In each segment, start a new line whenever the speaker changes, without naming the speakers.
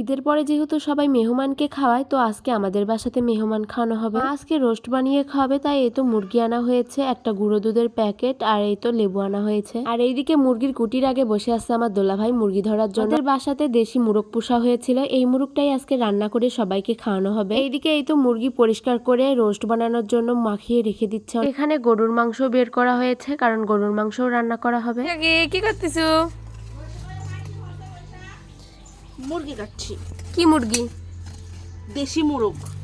ঈদের পরে যেহেতু সবাই মেহমানকে খাওয়ায়, তো আজকে আমাদের বাসাতে মেহমান খাওয়ানো হবে। আজকে রোস্ট বানিয়ে খাওয়াবে, তাই এই তো মুরগি আনা হয়েছে, একটা গুঁড়ো দুধের প্যাকেট, আর এই তো লেবু আনা হয়েছে। আর এইদিকে মুরগির কুটির আগে বসে আছে আমার দোলা ভাই মুরগি ধরার জন্য। বাসাতে দেশি মুরগ পোষা হয়েছিল, এই মুরগটাই আজকে রান্না করে সবাইকে খাওয়ানো হবে। এইদিকে এই তো মুরগি পরিষ্কার করে রোস্ট বানানোর জন্য মাখিয়ে রেখে দিচ্ছে। এখানে গরুর মাংস বের করা হয়েছে, কারণ গরুর মাংসও রান্না করা হবে।
কি করতেছো?
মুরগি কাটছি।
কি মুরগি?
দেশি মুরগ।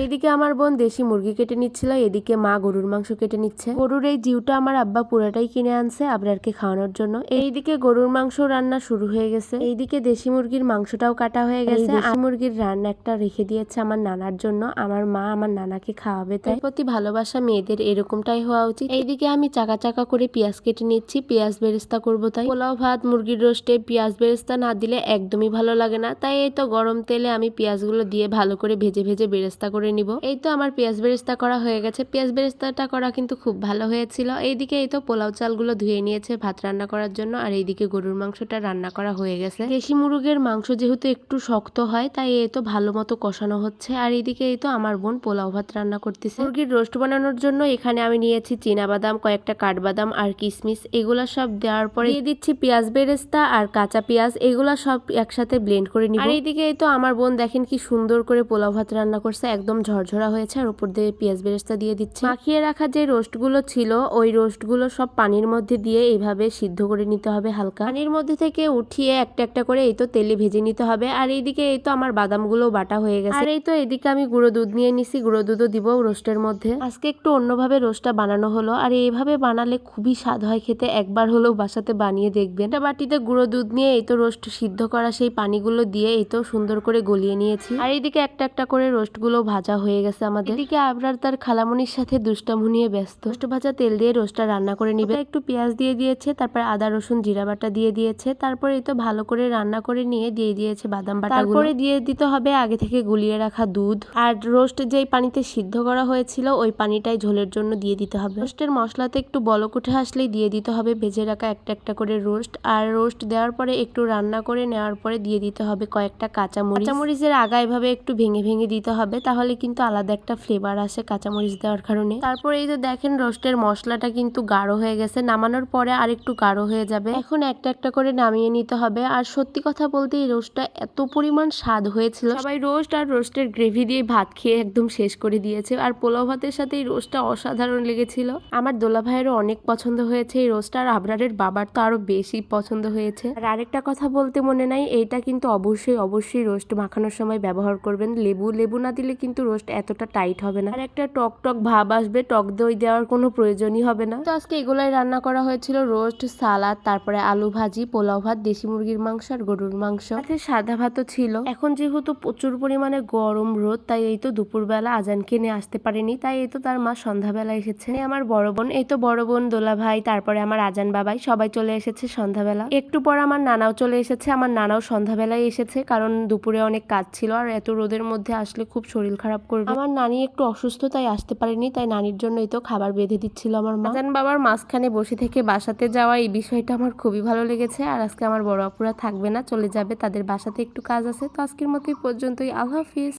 এইদিকে আমার বোন দেশি মুরগি কেটে নিচ্ছিল এদিকে মা গরুর মাংস কেটে নিচ্ছে। গরুর এই জিউটা আমার আব্বা পুরাটাই কিনে আনছে আবরারকে খাওয়ানোর জন্য। এইদিকে গরুর মাংস রান্না শুরু হয়ে গেছে। এইদিকে দেশি মুরগির মাংসটাও কাটা হয়ে গেছে। দেশি মুরগির রান্না একটা রেখে দিয়েছে আমার নানার জন্য। আমার মা আমার নানাকে খাওয়াবে তাই। প্রতি ভালোবাসা মেয়েদের এরকমটাই হওয়া উচিত। এইদিকে আমি চাকা চাকা করে পেঁয়াজ কেটে নিচ্ছি। পেঁয়াজ বেরেস্তা করব তাই। পোলাও ভাত মুরগির রোস্টে পেঁয়াজ বেরেস্তা না দিলে একদমই ভালো লাগে না। তাই এই তো গরম তেলে আমি পেঁয়াজগুলো দিয়ে ভালো করে ভেজে ভেজে বেরেস্তা করে নিব। এই তো আমার পেঁয়াজ বেরেস্তা করা হয়ে গেছে। পেঁয়াজ বেরেস্তাটা করা কিন্তু খুব ভালো হয়েছিল। এইদিকে এই তো পোলাও চালগুলো ধুয়ে নিয়েছে ভাত রান্না করার জন্য। আর এইদিকে গরুর মাংসটা রান্না করা হয়ে গেছে। দেশি মুরগের মাংস যেহেতু একটু শক্ত হয়, তাই এই তো ভালো মতো কষানো হচ্ছে। আর এইদিকে এই তো আমার বোন পোলাও ভাত রান্না করতেছে। মুরগির রোস্ট বানানোর জন্য এখানে আমি নিয়েছি চীনা বাদাম কয়েকটা কাঠবাদাম আর কিশমিশ এগুলা সব দেওয়ার পরে দিয়ে দিচ্ছি পেঁয়াজ বেরেস্তা আর কাঁচা পেঁয়াজ। এগুলা সব একসাথে ব্লেন্ড করে নিব। আর এইদিকে এই তো আমার বোন দেখেন কি সুন্দর করে পোলাও ভাত রান্না করছে। একদম ঝরঝরা হয়েছে আর উপর দিয়ে পেঁয়াজ বেরেস্তা দিয়ে দিচ্ছে। মাখিয়ে রাখা যে রোস্টগুলো ছিল ওই রোস্টগুলো সব পানির মধ্যে দিয়ে এইভাবে সিদ্ধ করে নিতে হবে হালকা। পানির মধ্যে থেকে উঠিয়ে একটা একটা করে এই তো তেলে ভেজে নিতে হবে। আর এইদিকে এই তো আমার বাদামগুলো বাটা হয়ে গেছে। আর এই তো এদিকে আমি গুঁড়ো দুধ নিয়ে নিছি গুঁড়ো দুধও দিব রোস্টের মধ্যে। আজকে একটু অন্যভাবে রোস্টটা বানানো হলো। আর এইভাবে বানালে খুবই স্বাদ হয় খেতে। একবার হলেও বাসাতে বানিয়ে দেখবেন। একটা বাটিতে গুঁড়ো দুধ নিয়ে এই তো রোস্ট সিদ্ধ করা সেই পানিগুলো দিয়ে এই তো সুন্দর করে গলিয়ে নিয়েছি। আর এইদিকে একটা একটা করে রোস্টগুলো ভাজা হয়ে গেছে আমাদের। এদিকে আবরার তার খালামনির সাথে দুষ্টামু নিয়ে ব্যস্ত। রোস্ট ভাজা তেল দিয়ে রোস্টটা রান্না করে নিবে। একটু পেঁয়াজ দিয়ে দিয়েছে তারপর আদা রসুন জিরা বাটা দিয়ে দিয়েছে। তারপরে তো ভালো করে রান্না করে নিয়ে দিয়ে দিয়েছে বাদাম বাটা তারপরে দিয়ে দিতে হবে আগে থেকে গুলিয়ে রাখা দুধ। আর রোস্ট যেই পানিতে সিদ্ধ করা হয়েছিল ওই পানিটাই ঝোলের জন্য দিয়ে দিতে হবে। রোস্টের মশলাতে একটু বলক উঠে আসলেই দিয়ে দিতে হবে ভেজে রাখা একটা একটা করে রোস্ট। আর রোস্ট দেওয়ার পরে একটু রান্না করে নেওয়ার পরে দিয়ে দিতে হবে কয়েকটা কাঁচামরিচ। কাঁচামরিচের আগা এভাবে একটু ভেঙে ভেঙে দিতে হবে তাহলে কিন্তু আলাদা একটা ফ্লেভার আসে কাঁচামরিচ দেওয়ার কারণে। তারপরে এই যে দেখেন রোস্টের মশলাটা কিন্তু গাঢ় হয়ে গেছে, নামানোর পরে আর একটু গাঢ় হয়ে যাবে। এখন একটা একটা করে নামিয়ে নিতে হবে। আর সত্যি কথা বলতে এই রোস্টটা এত পরিমাণ স্বাদ হয়েছিল। সবাই রোস্ট আর রোস্টের গ্রেভি দিয়ে ভাত খেয়ে একদম শেষ করে দিয়েছে। আর পোলাও ভাতের সাথে এই রোস্টটা অসাধারণ লেগেছিল। আমার দোলা ভাইয়েরও অনেক পছন্দ হয়েছে এই রোস্ট আর আবরারের বাবার তো আরও বেশি পছন্দ হয়েছে। আর আরেকটা কথা বলতে মনে নাই, এইটা কিন্তু অবশ্যই অবশ্যই রোস্ট মাখানোর সময় ব্যবহার করবেন। লেবু লেবু না দিলে কিন্তু রোস্ট এতটা টাইট হবে না। আর একটা টক টক ভাব আসবে, টক দই দেওয়ার কোনো প্রয়োজনই হবে না। তো আজকে এগুলাই রান্না করা হয়েছিল, রোস্ট, সালাদ, তারপরে আলু ভাজি, পোলাও ভাত, দেশি মুরগির মাংস আর গরুর মাংস। সাথে সাদা ভাতও ছিল। এখন যেহেতু প্রচুর পরিমাণে গরম রোদ, তাই এই তো দুপুরবেলা আজান কিনে আসতে পারেনি। তাই এই তো তার মা সন্ধ্যাবেলা এসেছে। আমার বড় বোন, এই তো বড় বোন দোলা ভাই, তারপরে আমার আজান বাবাই, সবাই চলে এসেছে সন্ধ্যাবেলা। একটু পর আমার নানাও চলে এসেছে, আমার নানাও সন্ধ্যাবেলায় এসেছে, কারণ দুপুরে অনেক কাজ ছিল, আর এত রোদের মধ্যে আসলে খুব শরীর খারাপ করবে। আমার নানি একটু অসুস্থ তাই আসতে পারেনি তাই নানির জন্য এই তো খাবার বেঁধে দিচ্ছিল আমার মা। জান বাবার মাঝখানে বসে থেকে বাসাতে যাওয়া এই বিষয়টা আমার খুবই ভালো লেগেছে আর আজকে আমার বড় আপুরা থাকবে না চলে যাবে তাদের বাসাতে একটু কাজ আছে। তো আজকের মতো পর্যন্তই আল্লাহ হাফিজ।